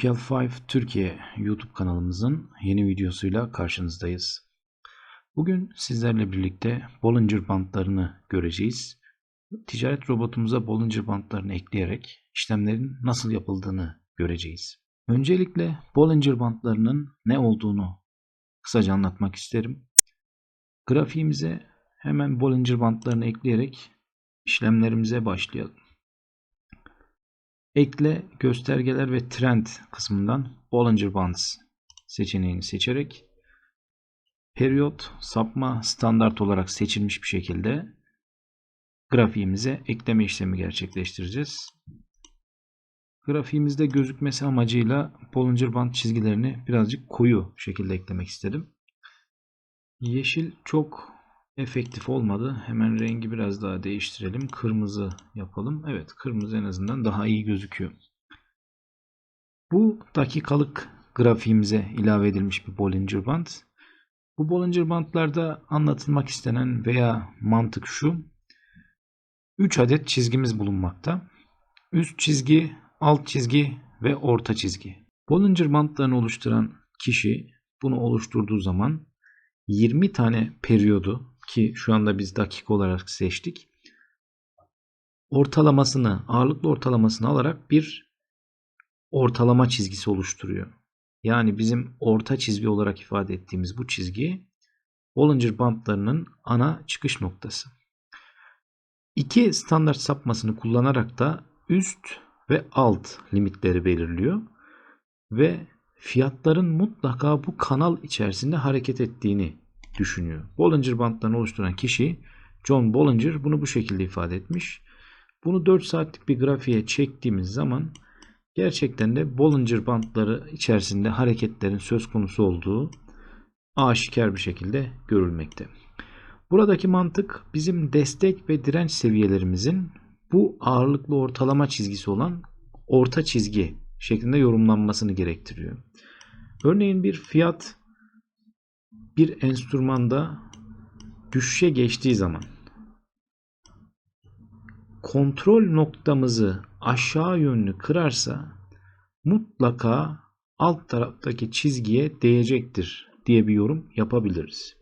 MPL5 Türkiye YouTube kanalımızın yeni videosuyla karşınızdayız. Bugün sizlerle birlikte Bollinger bantlarını göreceğiz. Ticaret robotumuza Bollinger bantlarını ekleyerek işlemlerin nasıl yapıldığını göreceğiz. Öncelikle Bollinger bantlarının ne olduğunu kısaca anlatmak isterim. Grafiğimize hemen Bollinger bantlarını ekleyerek işlemlerimize başlayalım. Ekle göstergeler ve trend kısmından Bollinger Bands seçeneğini seçerek periyot sapma standart olarak seçilmiş bir şekilde grafiğimize ekleme işlemi gerçekleştireceğiz. Grafiğimizde gözükmesi amacıyla Bollinger Band çizgilerini birazcık koyu şekilde eklemek istedim. Yeşil çok efektif olmadı. Hemen rengi biraz daha değiştirelim. Kırmızı yapalım. Evet kırmızı en azından daha iyi gözüküyor. Bu dakikalık grafiğimize ilave edilmiş bir Bollinger Band. Bu Bollinger Bandlarda anlatılmak istenen veya mantık şu. 3 adet çizgimiz bulunmakta. Üst çizgi, alt çizgi ve orta çizgi. Bollinger Bandlarını oluşturan kişi bunu oluşturduğu zaman 20 tane periyodu ki şu anda biz dakika olarak seçtik. Ortalamasını, ağırlıklı ortalamasını alarak bir ortalama çizgisi oluşturuyor. Yani bizim orta çizgi olarak ifade ettiğimiz bu çizgi Bollinger bantlarının ana çıkış noktası. İki standart sapmasını kullanarak da üst ve alt limitleri belirliyor ve fiyatların mutlaka bu kanal içerisinde hareket ettiğini düşünüyor. Bollinger bantlarını oluşturan kişi John Bollinger bunu bu şekilde ifade etmiş. Bunu 4 saatlik bir grafiğe çektiğimiz zaman gerçekten de Bollinger bantları içerisinde hareketlerin söz konusu olduğu aşikar bir şekilde görülmekte. Buradaki mantık bizim destek ve direnç seviyelerimizin bu ağırlıklı ortalama çizgisi olan orta çizgi şeklinde yorumlanmasını gerektiriyor. Örneğin bir fiyat bir enstrümanda düşüşe geçtiği zaman kontrol noktamızı aşağı yönlü kırarsa mutlaka alt taraftaki çizgiye değecektir diye bir yorum yapabiliriz.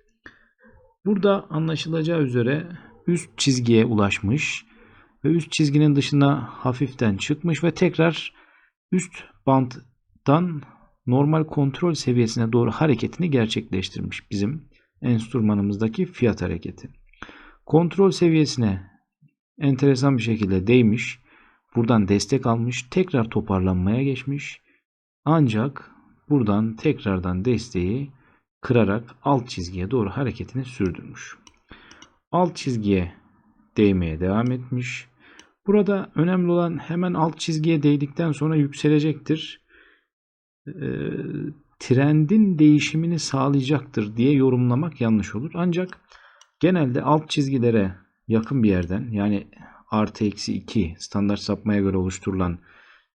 Burada anlaşılacağı üzere üst çizgiye ulaşmış ve üst çizginin dışına hafiften çıkmış ve tekrar üst banttan normal kontrol seviyesine doğru hareketini gerçekleştirmiş bizim enstrümanımızdaki fiyat hareketi. Kontrol seviyesine enteresan bir şekilde değmiş. Buradan destek almış. Tekrar toparlanmaya geçmiş. Ancak buradan tekrardan desteği kırarak alt çizgiye doğru hareketini sürdürmüş. Alt çizgiye değmeye devam etmiş. Burada önemli olan hemen alt çizgiye değdikten sonra yükselecektir. E, trendin değişimini sağlayacaktır diye yorumlamak yanlış olur. Ancak genelde alt çizgilere yakın bir yerden yani artı eksi 2 standart sapmaya göre oluşturulan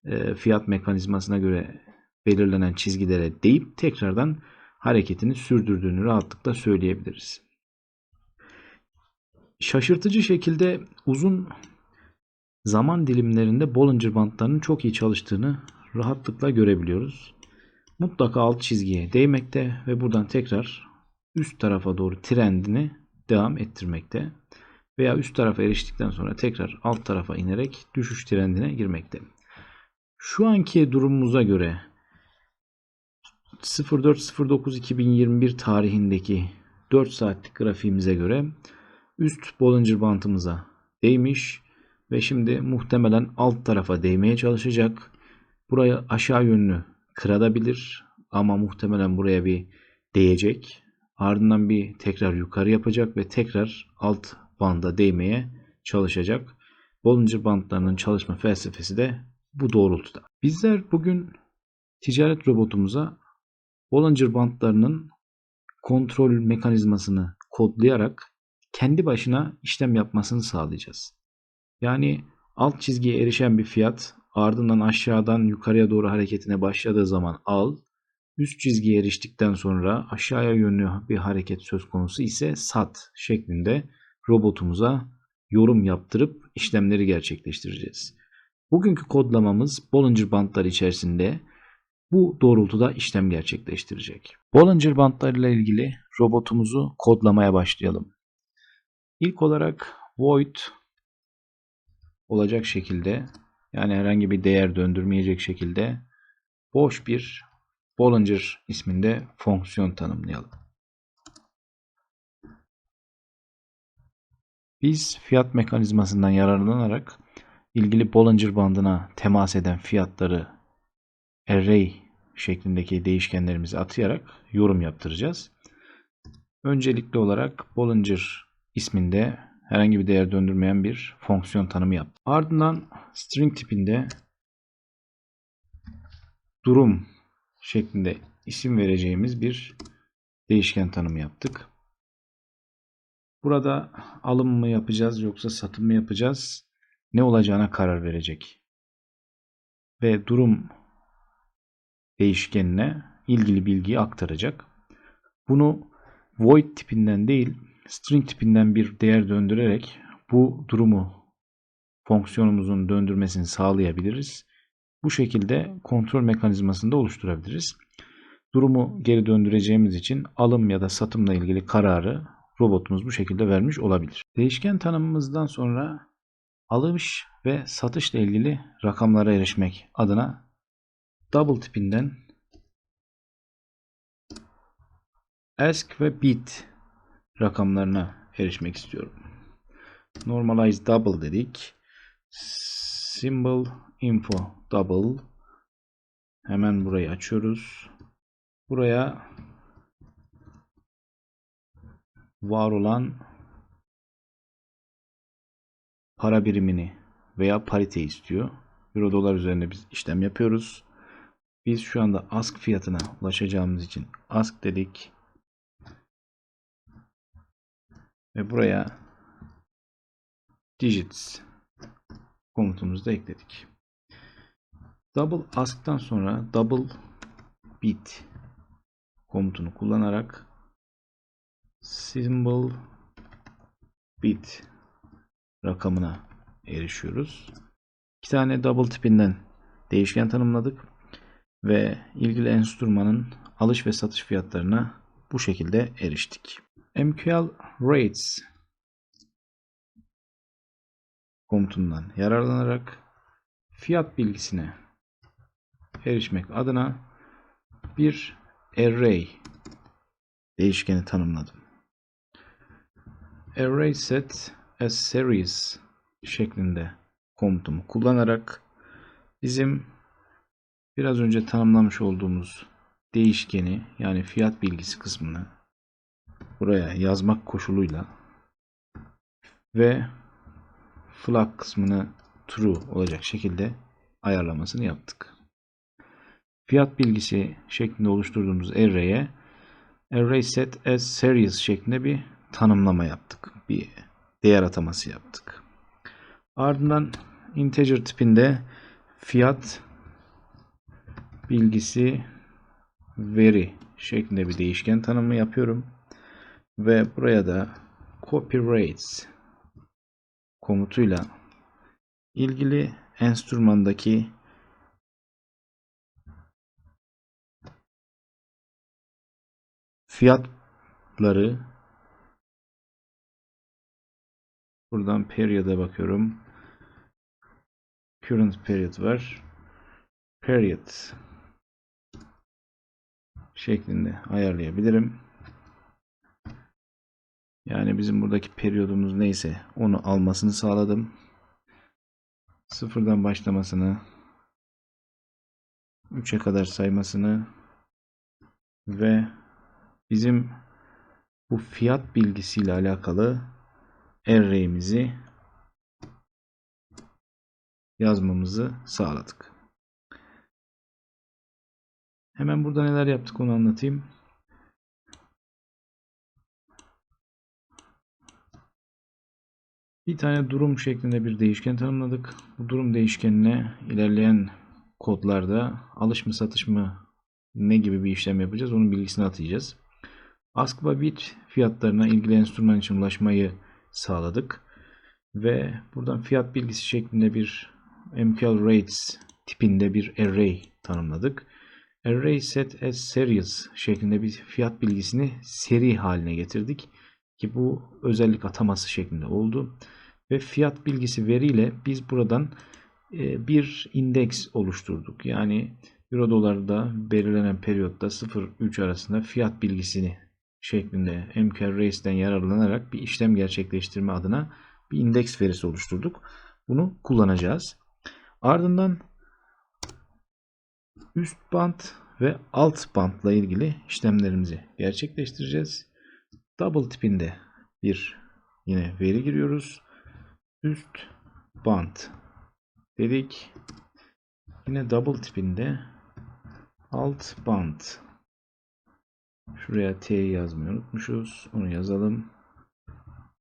e, fiyat mekanizmasına göre belirlenen çizgilere deyip tekrardan hareketini sürdürdüğünü rahatlıkla söyleyebiliriz. Şaşırtıcı şekilde uzun zaman dilimlerinde Bollinger bantlarının çok iyi çalıştığını rahatlıkla görebiliyoruz mutlaka alt çizgiye değmekte ve buradan tekrar üst tarafa doğru trendini devam ettirmekte. Veya üst tarafa eriştikten sonra tekrar alt tarafa inerek düşüş trendine girmekte. Şu anki durumumuza göre 04.09.2021 tarihindeki 4 saatlik grafiğimize göre üst Bollinger bantımıza değmiş ve şimdi muhtemelen alt tarafa değmeye çalışacak. Buraya aşağı yönlü kırabilir ama muhtemelen buraya bir değecek. Ardından bir tekrar yukarı yapacak ve tekrar alt banda değmeye çalışacak. Bollinger bantlarının çalışma felsefesi de bu doğrultuda. Bizler bugün ticaret robotumuza Bollinger bantlarının kontrol mekanizmasını kodlayarak kendi başına işlem yapmasını sağlayacağız. Yani alt çizgiye erişen bir fiyat Ardından aşağıdan yukarıya doğru hareketine başladığı zaman al. Üst çizgiye eriştikten sonra aşağıya yönlü bir hareket söz konusu ise sat şeklinde robotumuza yorum yaptırıp işlemleri gerçekleştireceğiz. Bugünkü kodlamamız Bollinger bandları içerisinde bu doğrultuda işlem gerçekleştirecek. Bollinger bandlarıyla ilgili robotumuzu kodlamaya başlayalım. İlk olarak void olacak şekilde yani herhangi bir değer döndürmeyecek şekilde boş bir Bollinger isminde fonksiyon tanımlayalım. Biz fiyat mekanizmasından yararlanarak ilgili Bollinger bandına temas eden fiyatları array şeklindeki değişkenlerimizi atayarak yorum yaptıracağız. Öncelikli olarak Bollinger isminde herhangi bir değer döndürmeyen bir fonksiyon tanımı yaptık. Ardından string tipinde durum şeklinde isim vereceğimiz bir değişken tanımı yaptık. Burada alım mı yapacağız yoksa satım mı yapacağız? Ne olacağına karar verecek. Ve durum değişkenine ilgili bilgiyi aktaracak. Bunu void tipinden değil string tipinden bir değer döndürerek bu durumu fonksiyonumuzun döndürmesini sağlayabiliriz. Bu şekilde kontrol mekanizmasını da oluşturabiliriz. Durumu geri döndüreceğimiz için alım ya da satımla ilgili kararı robotumuz bu şekilde vermiş olabilir. Değişken tanımımızdan sonra alış ve satışla ilgili rakamlara erişmek adına double tipinden ask ve bid rakamlarına erişmek istiyorum. Normalize double dedik. Symbol info double. Hemen burayı açıyoruz. Buraya var olan para birimini veya parite istiyor. Euro dolar üzerine biz işlem yapıyoruz. Biz şu anda ask fiyatına ulaşacağımız için ask dedik. Ve buraya digits komutumuzu da ekledik. Double ask'tan sonra double bit komutunu kullanarak symbol bit rakamına erişiyoruz. İki tane double tipinden değişken tanımladık ve ilgili enstrümanın alış ve satış fiyatlarına bu şekilde eriştik. MQL rates komutundan yararlanarak fiyat bilgisine erişmek adına bir array değişkeni tanımladım. Array set as series şeklinde komutumu kullanarak bizim biraz önce tanımlamış olduğumuz değişkeni yani fiyat bilgisi kısmını buraya yazmak koşuluyla ve flag kısmını true olacak şekilde ayarlamasını yaptık. Fiyat bilgisi şeklinde oluşturduğumuz array'e array set as series şeklinde bir tanımlama yaptık. Bir değer ataması yaptık. Ardından integer tipinde fiyat bilgisi veri şeklinde bir değişken tanımı yapıyorum. Ve buraya da copy rates komutuyla ilgili enstrümandaki fiyatları buradan period'a bakıyorum. Current period var. Period şeklinde ayarlayabilirim. Yani bizim buradaki periyodumuz neyse onu almasını sağladım. Sıfırdan başlamasını 3'e kadar saymasını ve bizim bu fiyat bilgisiyle alakalı array'imizi yazmamızı sağladık. Hemen burada neler yaptık onu anlatayım. Bir tane durum şeklinde bir değişken tanımladık. Bu durum değişkenine ilerleyen kodlarda alış mı satış mı ne gibi bir işlem yapacağız onun bilgisini atayacağız. Ask bit fiyatlarına ilgili enstrüman için ulaşmayı sağladık. Ve buradan fiyat bilgisi şeklinde bir MQL rates tipinde bir array tanımladık. Array set as series şeklinde bir fiyat bilgisini seri haline getirdik. Ki bu özellik ataması şeklinde oldu. Ve fiyat bilgisi veriyle biz buradan e, bir indeks oluşturduk. Yani Euro dolarda belirlenen periyotta 0-3 arasında fiyat bilgisini şeklinde MQL Race'den yararlanarak bir işlem gerçekleştirme adına bir indeks verisi oluşturduk. Bunu kullanacağız. Ardından üst band ve alt bandla ilgili işlemlerimizi gerçekleştireceğiz. Double tipinde bir yine veri giriyoruz. Üst band dedik. Yine double tipinde alt band. Şuraya T'yi yazmayı unutmuşuz. Onu yazalım.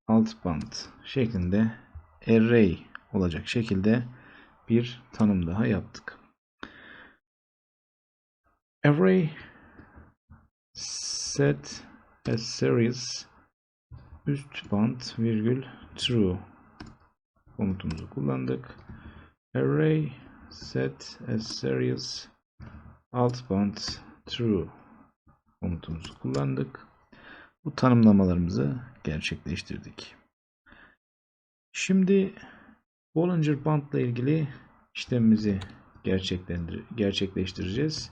Alt band şeklinde array olacak şekilde bir tanım daha yaptık. Array set a series üst band virgül true komutumuzu kullandık. Array set a series alt band true komutumuzu kullandık. Bu tanımlamalarımızı gerçekleştirdik. Şimdi Bollinger Band ile ilgili işlemimizi gerçekleştireceğiz.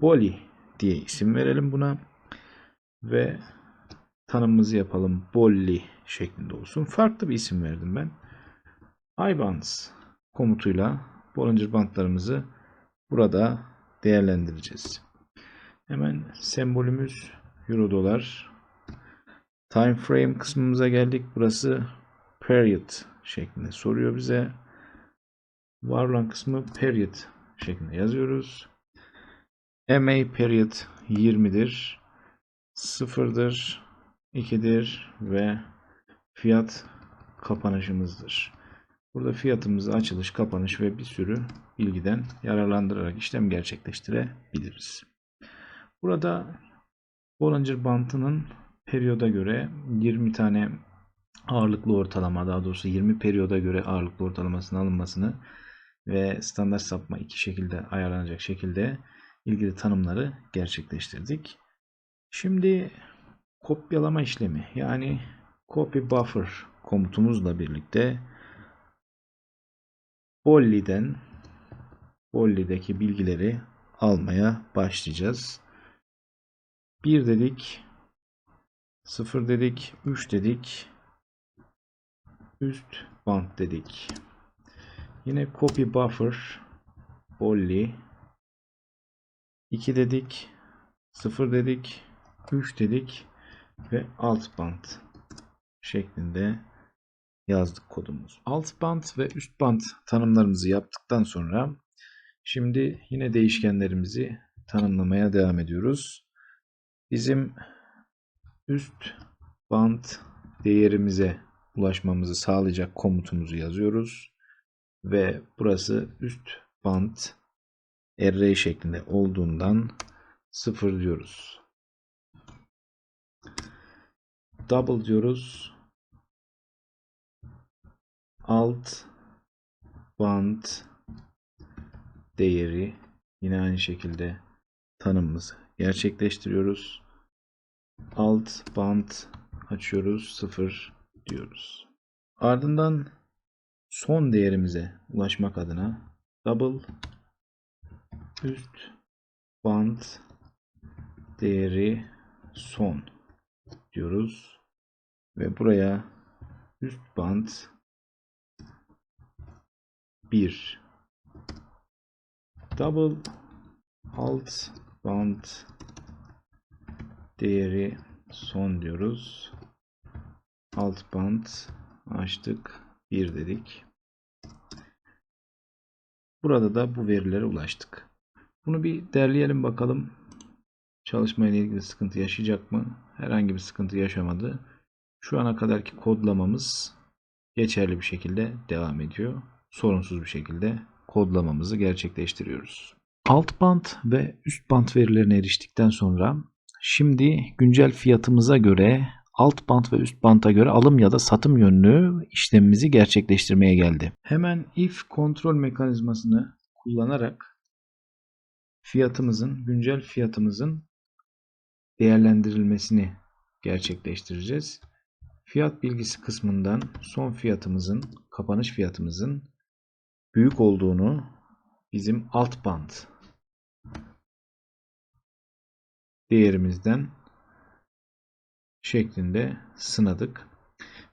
Bolly diye isim verelim buna ve tanımımızı yapalım. Bolly şeklinde olsun. Farklı bir isim verdim ben. iBands komutuyla Bollinger bandlarımızı burada değerlendireceğiz. Hemen sembolümüz Euro dolar. Time frame kısmımıza geldik. Burası period şeklinde soruyor bize. Var olan kısmı period şeklinde yazıyoruz. MA period 20'dir. 0'dır. 2'dir ve fiyat kapanışımızdır. Burada fiyatımızı açılış, kapanış ve bir sürü bilgiden yararlandırarak işlem gerçekleştirebiliriz. Burada Bollinger Bandı'nın periyoda göre 20 tane ağırlıklı ortalama daha doğrusu 20 periyoda göre ağırlıklı ortalamasının alınmasını ve standart sapma iki şekilde ayarlanacak şekilde ilgili tanımları gerçekleştirdik. Şimdi kopyalama işlemi yani copy buffer komutumuzla birlikte Bolli'den Bolli'deki bilgileri almaya başlayacağız. 1 dedik. 0 dedik. 3 dedik. Üst band dedik. Yine copy buffer Bolli 2 dedik. 0 dedik. 3 dedik ve alt band şeklinde yazdık kodumuz. Alt band ve üst band tanımlarımızı yaptıktan sonra şimdi yine değişkenlerimizi tanımlamaya devam ediyoruz. Bizim üst band değerimize ulaşmamızı sağlayacak komutumuzu yazıyoruz. Ve burası üst band array şeklinde olduğundan 0 diyoruz. Double diyoruz. Alt band değeri yine aynı şekilde tanımımızı gerçekleştiriyoruz. Alt band açıyoruz 0 diyoruz. Ardından son değerimize ulaşmak adına double üst band değeri son diyoruz ve buraya üst band 1 double alt band değeri son diyoruz. Alt band açtık. 1 dedik. Burada da bu verilere ulaştık. Bunu bir derleyelim bakalım. Çalışmayla ilgili sıkıntı yaşayacak mı? Herhangi bir sıkıntı yaşamadı. Şu ana kadarki kodlamamız geçerli bir şekilde devam ediyor. Sorunsuz bir şekilde kodlamamızı gerçekleştiriyoruz. Alt band ve üst band verilerine eriştikten sonra şimdi güncel fiyatımıza göre alt bant ve üst banta göre alım ya da satım yönlü işlemimizi gerçekleştirmeye geldi. Hemen if kontrol mekanizmasını kullanarak fiyatımızın, güncel fiyatımızın değerlendirilmesini gerçekleştireceğiz. Fiyat bilgisi kısmından son fiyatımızın, kapanış fiyatımızın büyük olduğunu bizim alt band değerimizden şeklinde sınadık.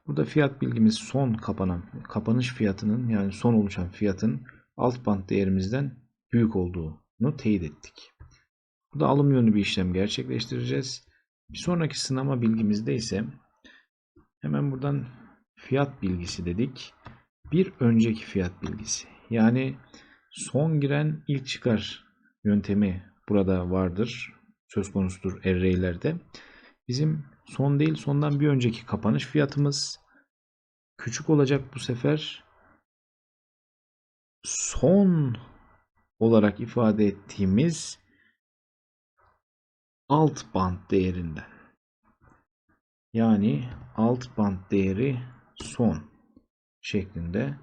Burada fiyat bilgimiz son kapanan kapanış fiyatının yani son oluşan fiyatın alt band değerimizden büyük olduğunu teyit ettik. Burada alım yönlü bir işlem gerçekleştireceğiz. Bir sonraki sınama bilgimizde ise hemen buradan fiyat bilgisi dedik. Bir önceki fiyat bilgisi. Yani son giren ilk çıkar yöntemi burada vardır. Söz konusudur array'lerde. Bizim son değil sondan bir önceki kapanış fiyatımız küçük olacak bu sefer. Son olarak ifade ettiğimiz alt band değerinden. Yani alt band değeri son şeklinde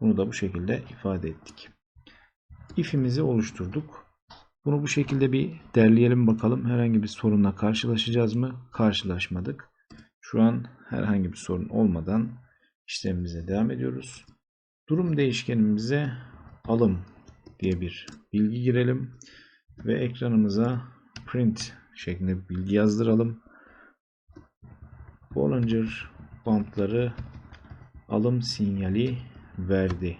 bunu da bu şekilde ifade ettik. If'imizi oluşturduk. Bunu bu şekilde bir derleyelim bakalım. Herhangi bir sorunla karşılaşacağız mı? Karşılaşmadık. Şu an herhangi bir sorun olmadan işlemimize devam ediyoruz. Durum değişkenimize alım diye bir bilgi girelim ve ekranımıza print şeklinde bir bilgi yazdıralım. Bollinger bantları alım sinyali verdi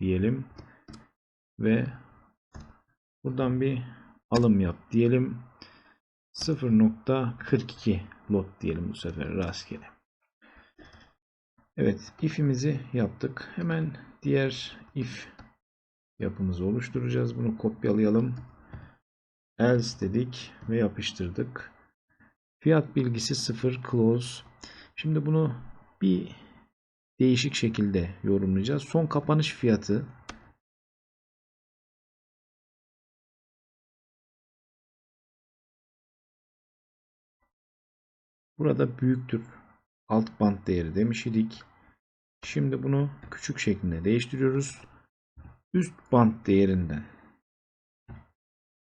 diyelim ve buradan bir alım yap diyelim. 0.42 lot diyelim bu sefer rastgele. Evet if'imizi yaptık. Hemen diğer if yapımızı oluşturacağız bunu kopyalayalım else dedik ve yapıştırdık fiyat bilgisi 0 close şimdi bunu bir değişik şekilde yorumlayacağız. Son kapanış fiyatı burada büyüktür. Alt band değeri demiş idik. Şimdi bunu küçük şeklinde değiştiriyoruz. Üst band değerinden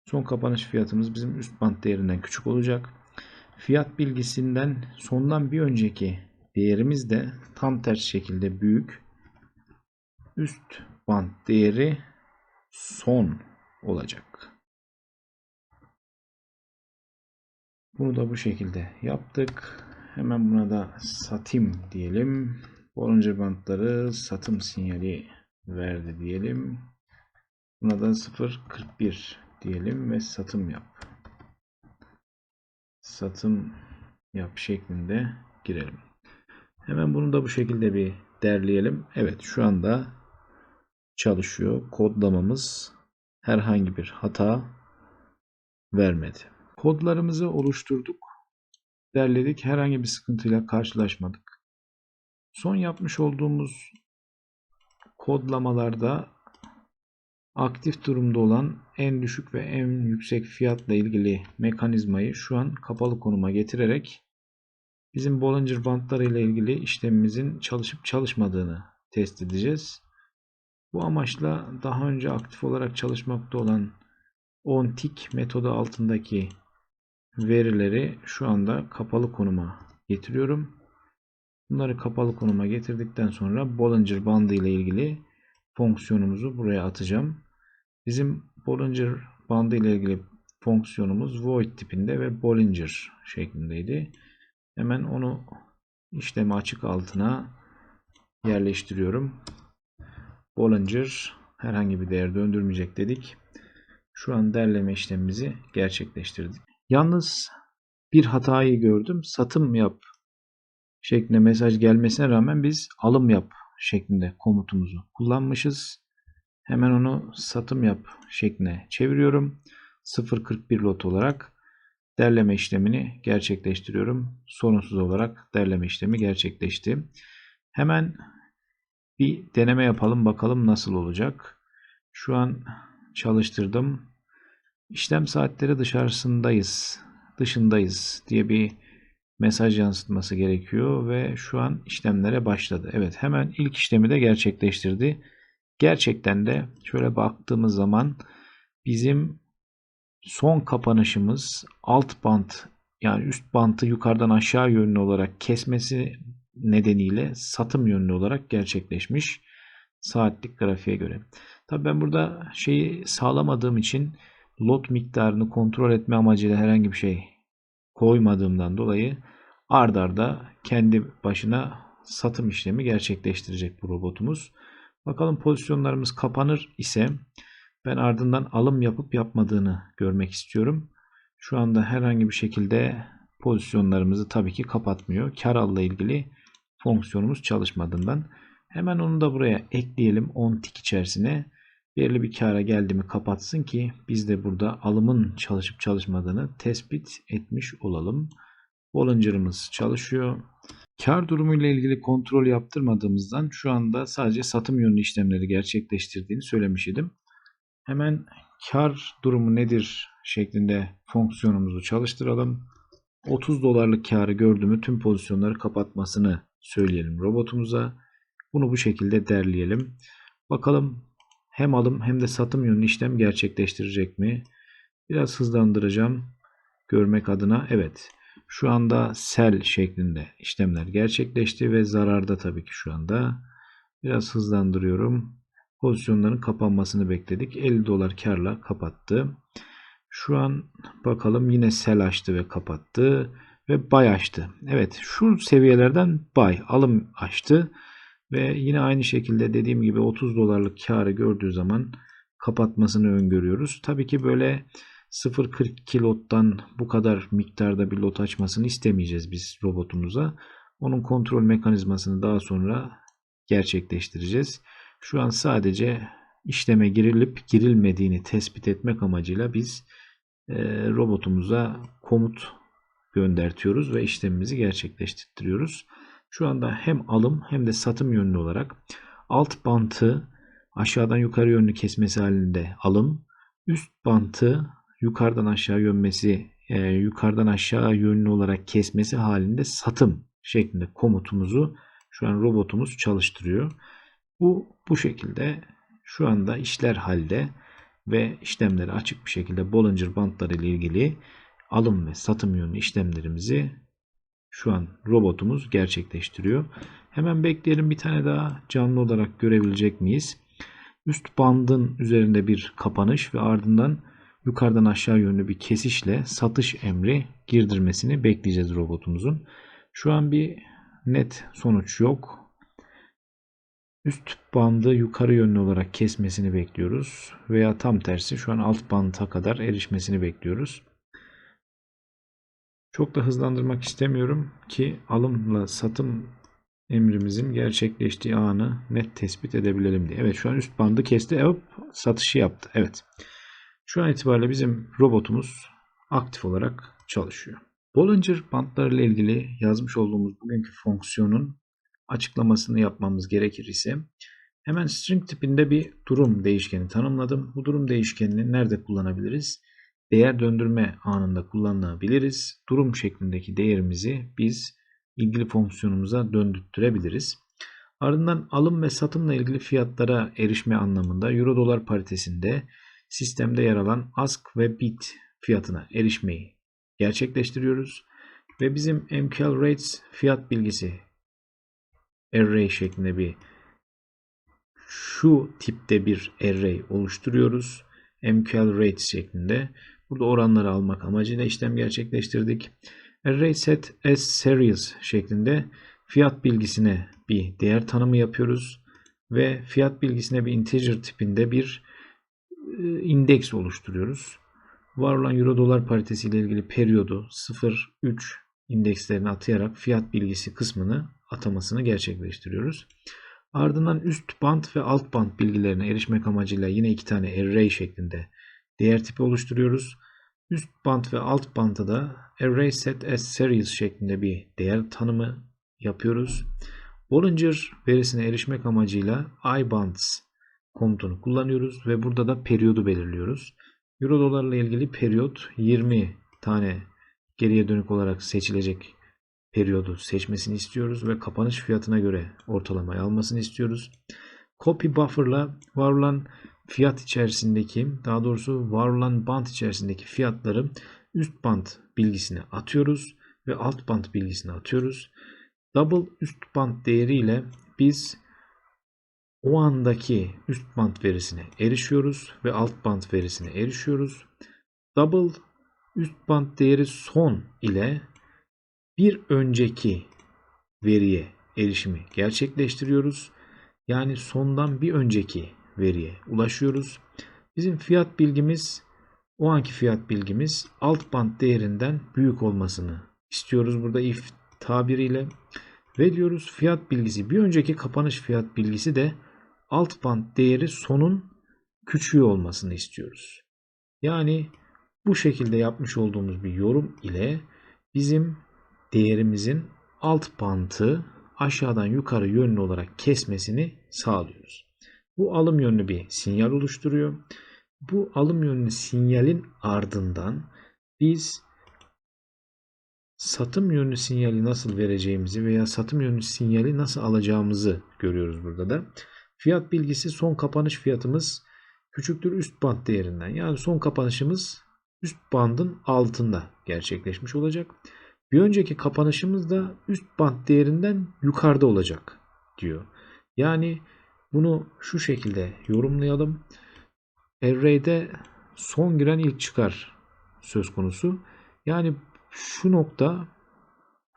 son kapanış fiyatımız bizim üst band değerinden küçük olacak. Fiyat bilgisinden sondan bir önceki değerimiz de tam ters şekilde büyük. Üst band değeri son olacak. Bunu da bu şekilde yaptık. Hemen buna da satım diyelim. Bollinger bantları satım sinyali verdi diyelim. Buna da 0.41 diyelim ve satım yap. Satım yap şeklinde girelim. Hemen bunu da bu şekilde bir derleyelim. Evet şu anda çalışıyor. Kodlamamız herhangi bir hata vermedi. Kodlarımızı oluşturduk. Derledik. Herhangi bir sıkıntıyla karşılaşmadık. Son yapmış olduğumuz kodlamalarda aktif durumda olan en düşük ve en yüksek fiyatla ilgili mekanizmayı şu an kapalı konuma getirerek bizim Bollinger bantları ile ilgili işlemimizin çalışıp çalışmadığını test edeceğiz. Bu amaçla daha önce aktif olarak çalışmakta olan OnTick metodu altındaki verileri şu anda kapalı konuma getiriyorum. Bunları kapalı konuma getirdikten sonra Bollinger bandı ile ilgili fonksiyonumuzu buraya atacağım. Bizim Bollinger bandı ile ilgili fonksiyonumuz void tipinde ve Bollinger şeklindeydi. Hemen onu işlemi açık altına yerleştiriyorum. Bollinger herhangi bir değer döndürmeyecek dedik. Şu an derleme işlemimizi gerçekleştirdik. Yalnız bir hatayı gördüm. Satım yap şeklinde mesaj gelmesine rağmen biz alım yap şeklinde komutumuzu kullanmışız. Hemen onu satım yap şekline çeviriyorum. 0.41 lot olarak derleme işlemini gerçekleştiriyorum. Sorunsuz olarak derleme işlemi gerçekleşti. Hemen bir deneme yapalım bakalım nasıl olacak. Şu an çalıştırdım. İşlem saatleri dışarısındayız, dışındayız diye bir mesaj yansıtması gerekiyor ve şu an işlemlere başladı. Evet hemen ilk işlemi de gerçekleştirdi. Gerçekten de şöyle baktığımız zaman bizim son kapanışımız alt bant yani üst bantı yukarıdan aşağı yönlü olarak kesmesi nedeniyle satım yönlü olarak gerçekleşmiş saatlik grafiğe göre. Tabii ben burada şeyi sağlamadığım için lot miktarını kontrol etme amacıyla herhangi bir şey koymadığımdan dolayı ard arda kendi başına satım işlemi gerçekleştirecek bu robotumuz. Bakalım pozisyonlarımız kapanır ise ben ardından alım yapıp yapmadığını görmek istiyorum. Şu anda herhangi bir şekilde pozisyonlarımızı tabii ki kapatmıyor. Kar alla ilgili fonksiyonumuz çalışmadığından. Hemen onu da buraya ekleyelim 10 tik içerisine. Belirli bir kara geldi mi kapatsın ki biz de burada alımın çalışıp çalışmadığını tespit etmiş olalım. Bollinger'ımız çalışıyor. Kar durumu ile ilgili kontrol yaptırmadığımızdan şu anda sadece satım yönlü işlemleri gerçekleştirdiğini söylemiş idim. Hemen kar durumu nedir şeklinde fonksiyonumuzu çalıştıralım. 30 dolarlık karı gördüğümü tüm pozisyonları kapatmasını söyleyelim robotumuza. Bunu bu şekilde derleyelim. Bakalım hem alım hem de satım yönlü işlem gerçekleştirecek mi? Biraz hızlandıracağım görmek adına. Evet. Şu anda sell şeklinde işlemler gerçekleşti ve zararda tabii ki şu anda. Biraz hızlandırıyorum. Pozisyonların kapanmasını bekledik. 50 dolar karla kapattı. Şu an bakalım yine sell açtı ve kapattı ve buy açtı. Evet şu seviyelerden buy alım açtı. Ve yine aynı şekilde dediğim gibi 30 dolarlık karı gördüğü zaman kapatmasını öngörüyoruz. Tabii ki böyle 0.42 lottan bu kadar miktarda bir lot açmasını istemeyeceğiz biz robotumuza. Onun kontrol mekanizmasını daha sonra gerçekleştireceğiz. Şu an sadece işleme girilip girilmediğini tespit etmek amacıyla biz e, robotumuza komut göndertiyoruz ve işlemimizi gerçekleştiriyoruz. Şu anda hem alım hem de satım yönlü olarak alt bantı aşağıdan yukarı yönlü kesmesi halinde alım, üst bantı yukarıdan aşağı yönmesi, e, yukarıdan aşağı yönlü olarak kesmesi halinde satım şeklinde komutumuzu şu an robotumuz çalıştırıyor. Bu bu şekilde şu anda işler halde ve işlemleri açık bir şekilde Bollinger bantları ile ilgili alım ve satım yönlü işlemlerimizi şu an robotumuz gerçekleştiriyor. Hemen bekleyelim bir tane daha canlı olarak görebilecek miyiz? Üst bandın üzerinde bir kapanış ve ardından yukarıdan aşağı yönlü bir kesişle satış emri girdirmesini bekleyeceğiz robotumuzun. Şu an bir net sonuç yok. Üst bandı yukarı yönlü olarak kesmesini bekliyoruz. Veya tam tersi şu an alt banta kadar erişmesini bekliyoruz. Çok da hızlandırmak istemiyorum ki alımla satım emrimizin gerçekleştiği anı net tespit edebilelim diye. Evet şu an üst bandı kesti. Evet satışı yaptı. Evet. Şu an itibariyle bizim robotumuz aktif olarak çalışıyor. Bollinger bantları ile ilgili yazmış olduğumuz bugünkü fonksiyonun açıklamasını yapmamız gerekir ise hemen string tipinde bir durum değişkeni tanımladım. Bu durum değişkenini nerede kullanabiliriz? Değer döndürme anında kullanabiliriz. Durum şeklindeki değerimizi biz ilgili fonksiyonumuza döndürtürebiliriz. Ardından alım ve satımla ilgili fiyatlara erişme anlamında Euro dolar paritesinde sistemde yer alan ask ve bid fiyatına erişmeyi gerçekleştiriyoruz. Ve bizim MQL Rates fiyat bilgisi array şeklinde bir şu tipte bir array oluşturuyoruz. MQL Rates şeklinde. Burada oranları almak amacıyla işlem gerçekleştirdik. Array set as series şeklinde fiyat bilgisine bir değer tanımı yapıyoruz ve fiyat bilgisine bir integer tipinde bir e, indeks oluşturuyoruz. Var olan euro dolar paritesi ile ilgili periyodu 0-3 indekslerini atayarak fiyat bilgisi kısmını atamasını gerçekleştiriyoruz. Ardından üst band ve alt band bilgilerine erişmek amacıyla yine iki tane array şeklinde değer tipi oluşturuyoruz. Üst band ve alt banda da array set as series şeklinde bir değer tanımı yapıyoruz. Bollinger verisine erişmek amacıyla iBands komutunu kullanıyoruz ve burada da periyodu belirliyoruz. Euro dolarla ilgili periyot 20 tane geriye dönük olarak seçilecek periyodu seçmesini istiyoruz ve kapanış fiyatına göre ortalamayı almasını istiyoruz. Copy buffer'la var olan fiyat içerisindeki daha doğrusu var olan band içerisindeki fiyatları üst band bilgisine atıyoruz ve alt band bilgisine atıyoruz. Double üst band değeriyle biz o andaki üst band verisine erişiyoruz ve alt band verisine erişiyoruz. Double üst band değeri son ile bir önceki veriye erişimi gerçekleştiriyoruz. Yani sondan bir önceki veriye ulaşıyoruz. Bizim fiyat bilgimiz o anki fiyat bilgimiz alt band değerinden büyük olmasını istiyoruz burada if tabiriyle ve diyoruz fiyat bilgisi bir önceki kapanış fiyat bilgisi de alt band değeri sonun küçüğü olmasını istiyoruz. Yani bu şekilde yapmış olduğumuz bir yorum ile bizim değerimizin alt bantı aşağıdan yukarı yönlü olarak kesmesini sağlıyoruz. Bu alım yönlü bir sinyal oluşturuyor. Bu alım yönlü sinyalin ardından biz satım yönlü sinyali nasıl vereceğimizi veya satım yönlü sinyali nasıl alacağımızı görüyoruz burada da. Fiyat bilgisi son kapanış fiyatımız küçüktür üst band değerinden. Yani son kapanışımız üst bandın altında gerçekleşmiş olacak. Bir önceki kapanışımız da üst band değerinden yukarıda olacak diyor. Yani bunu şu şekilde yorumlayalım. Array'de son giren ilk çıkar söz konusu. Yani şu nokta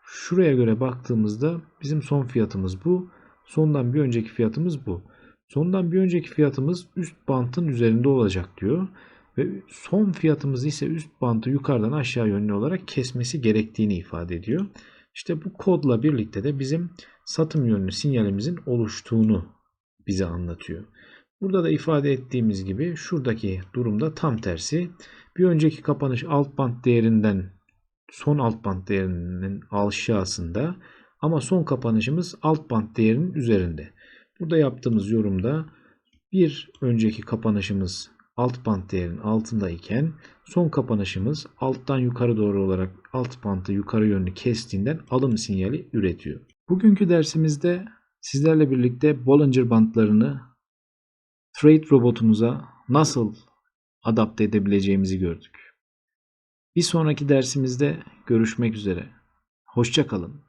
şuraya göre baktığımızda bizim son fiyatımız bu. Sondan bir önceki fiyatımız bu. Sondan bir önceki fiyatımız üst bantın üzerinde olacak diyor. Ve son fiyatımız ise üst bantı yukarıdan aşağı yönlü olarak kesmesi gerektiğini ifade ediyor. İşte bu kodla birlikte de bizim satım yönlü sinyalimizin oluştuğunu bize anlatıyor. Burada da ifade ettiğimiz gibi şuradaki durumda tam tersi. Bir önceki kapanış alt band değerinden son alt band değerinin aşağısında ama son kapanışımız alt band değerinin üzerinde. Burada yaptığımız yorumda bir önceki kapanışımız alt band değerinin altındayken son kapanışımız alttan yukarı doğru olarak alt bandı yukarı yönlü kestiğinden alım sinyali üretiyor. Bugünkü dersimizde sizlerle birlikte Bollinger bandlarını trade robotumuza nasıl adapte edebileceğimizi gördük. Bir sonraki dersimizde görüşmek üzere. Hoşçakalın.